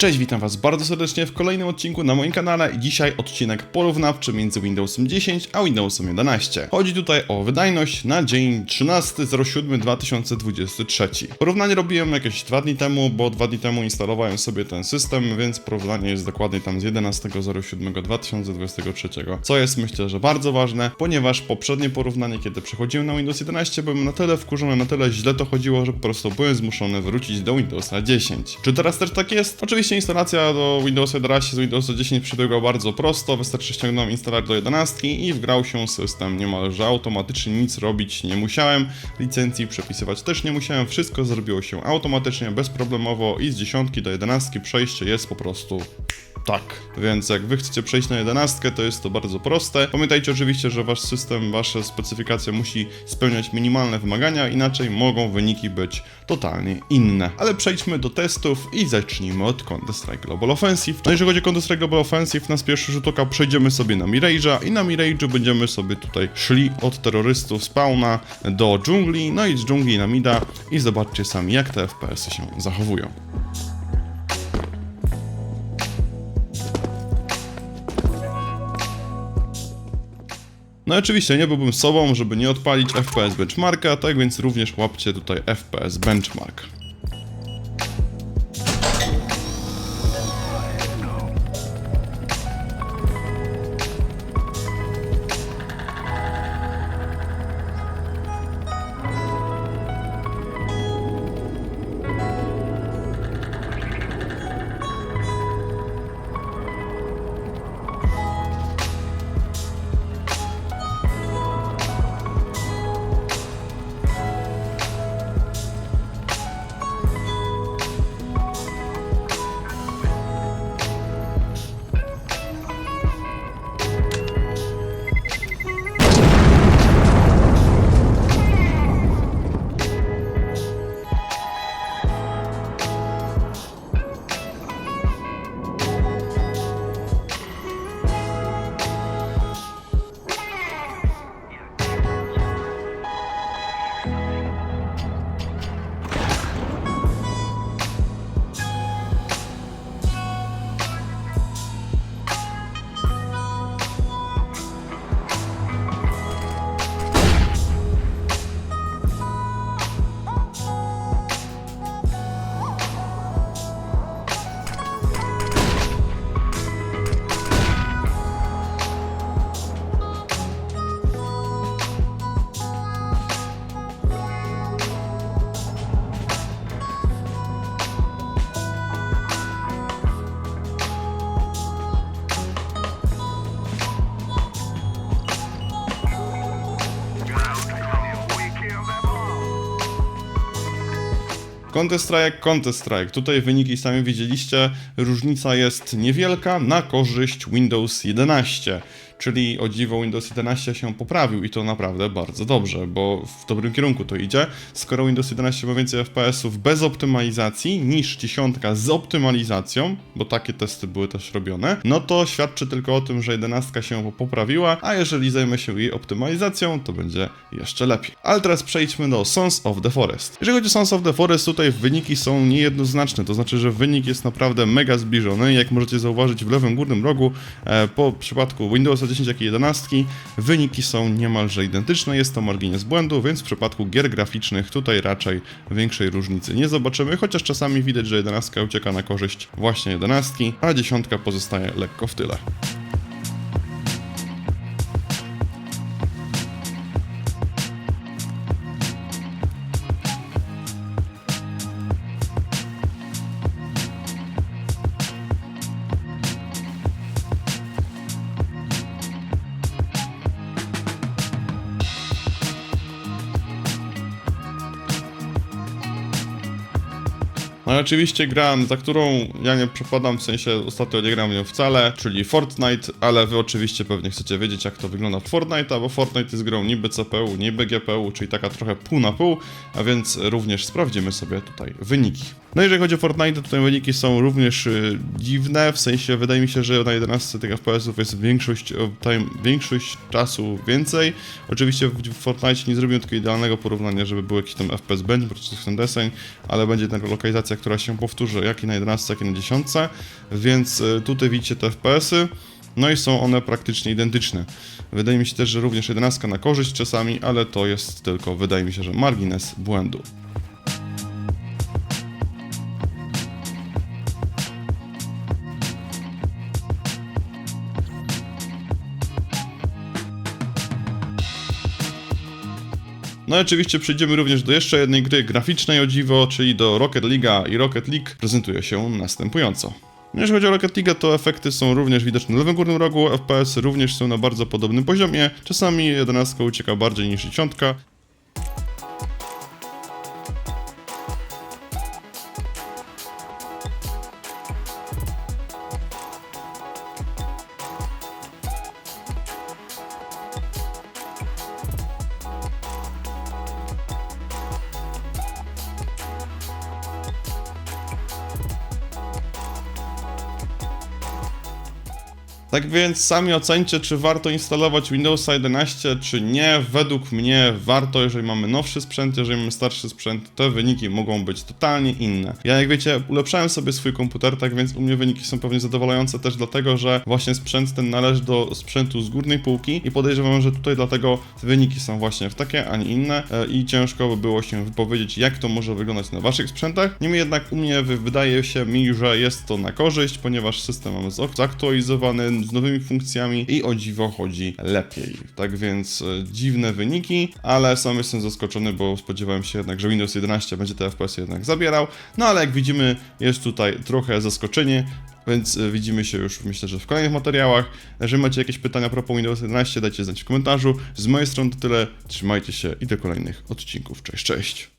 Cześć, witam Was bardzo serdecznie w kolejnym odcinku na moim kanale i dzisiaj odcinek porównawczy między Windowsem 10 a Windowsem 11. Chodzi tutaj o wydajność na dzień 13.07.2023. Porównanie robiłem jakieś dwa dni temu, bo dwa dni temu instalowałem sobie ten system, więc porównanie jest dokładnie tam z 11.07.2023, co jest myślę, że bardzo ważne, ponieważ poprzednie porównanie, kiedy przechodziłem na Windows 11, byłem na tyle wkurzony, na tyle źle to chodziło, że po prostu byłem zmuszony wrócić do Windowsa 10. Czy teraz też tak jest? Oczywiście instalacja do Windowsa 11 z Windowsa 10 przebiegła bardzo prosto, wystarczy ściągnąć instalator do 11 i wgrał się system. Niemalże automatycznie, nic robić nie musiałem, licencji przepisywać też nie musiałem, wszystko zrobiło się automatycznie, bezproblemowo i z 10 do 11 przejście jest po prostu tak, więc jak wy chcecie przejść na 11, to jest to bardzo proste. Pamiętajcie oczywiście, że wasz system, wasza specyfikacja musi spełniać minimalne wymagania, inaczej mogą wyniki być totalnie inne. Ale przejdźmy do testów i zacznijmy od Counter-Strike Global Offensive. No jeżeli chodzi o Counter-Strike Global Offensive, na pierwszy rzut oka przejdziemy sobie na Mirage'a i na Mirage'u będziemy sobie tutaj szli od terrorystów spawna do dżungli, no i z dżungli na mida i zobaczcie sami jak te FPS-y się zachowują. No i oczywiście nie byłbym sobą, żeby nie odpalić FPS benchmarka, tak więc również łapcie tutaj FPS benchmark. Counter-Strike, Counter-Strike. Tutaj wyniki sami widzieliście, różnica jest niewielka na korzyść Windows 11. Czyli o dziwo Windows 11 się poprawił i to naprawdę bardzo dobrze, bo w dobrym kierunku to idzie. Skoro Windows 11 ma więcej FPS-ów bez optymalizacji niż dziesiątka z optymalizacją, bo takie testy były też robione, no to świadczy tylko o tym, że 11 się poprawiła, a jeżeli zajmę się jej optymalizacją, to będzie jeszcze lepiej. Ale teraz przejdźmy do Sons of the Forest. Jeżeli chodzi o Sons of the Forest, tutaj wyniki są niejednoznaczne, to znaczy, że wynik jest naprawdę mega zbliżony. Jak możecie zauważyć w lewym górnym rogu, e, po przypadku Windowsa 10 jak i 11 wyniki są niemalże identyczne, jest to margines błędu, więc w przypadku gier graficznych tutaj raczej większej różnicy nie zobaczymy, chociaż czasami widać, że 11 ucieka na korzyść właśnie 11, a 10 pozostaje lekko w tyle. No i oczywiście gra, za którą ja nie przepadam, w sensie ostatnio nie gram w nią wcale, czyli Fortnite, ale wy oczywiście pewnie chcecie wiedzieć jak to wygląda w Fortnite, bo Fortnite jest grą niby CPU, niby GPU, czyli taka trochę pół na pół, a więc również sprawdzimy sobie tutaj wyniki. No jeżeli chodzi o Fortnite, to tutaj wyniki są również y, dziwne, w sensie wydaje mi się, że na 11 tych FPS-ów jest większość, time, większość czasu więcej. Oczywiście w, Fortnite nie zrobiłem takiego idealnego porównania, żeby był jakiś tam FPS benchmark czy ten deseń, ale będzie taka lokalizacja, która się powtórzy jak i na 11, jak i na 10, więc y, tutaj widzicie te FPS-y. No i są one praktycznie identyczne. Wydaje mi się też, że również 11 na korzyść czasami, ale to jest tylko, wydaje mi się, że margines błędu. No i oczywiście przejdziemy również do jeszcze jednej gry graficznej o dziwo, czyli do Rocket League'a i Rocket League prezentuje się następująco. Jeżeli chodzi o Rocket League, to efekty są również widoczne w lewym górnym rogu, FPS również są na bardzo podobnym poziomie, czasami 11 ucieka bardziej niż 10. Tak więc sami ocencie, czy warto instalować Windowsa 11, czy nie. Według mnie warto, jeżeli mamy nowszy sprzęt, jeżeli mamy starszy sprzęt, te wyniki mogą być totalnie inne. Ja jak wiecie, ulepszałem sobie swój komputer, tak więc u mnie wyniki są pewnie zadowalające też dlatego, że właśnie sprzęt ten należy do sprzętu z górnej półki i podejrzewam, że tutaj dlatego te wyniki są właśnie w takie, a nie inne e, i ciężko by było się wypowiedzieć, jak to może wyglądać na waszych sprzętach. Niemniej jednak u mnie wy- wydaje się mi, że jest to na korzyść, ponieważ system mamy zak- z nowymi funkcjami i o dziwo chodzi lepiej. Tak więc e, dziwne wyniki, ale sam jestem zaskoczony, bo spodziewałem się jednak, że Windows 11 będzie te FPS jednak zabierał. No ale jak widzimy, jest tutaj trochę zaskoczenie. Więc e, widzimy się już myślę, że w kolejnych materiałach. Jeżeli macie jakieś pytania a propos Windows 11, dajcie znać w komentarzu. Z mojej strony to tyle. Trzymajcie się i do kolejnych odcinków. Cześć, cześć.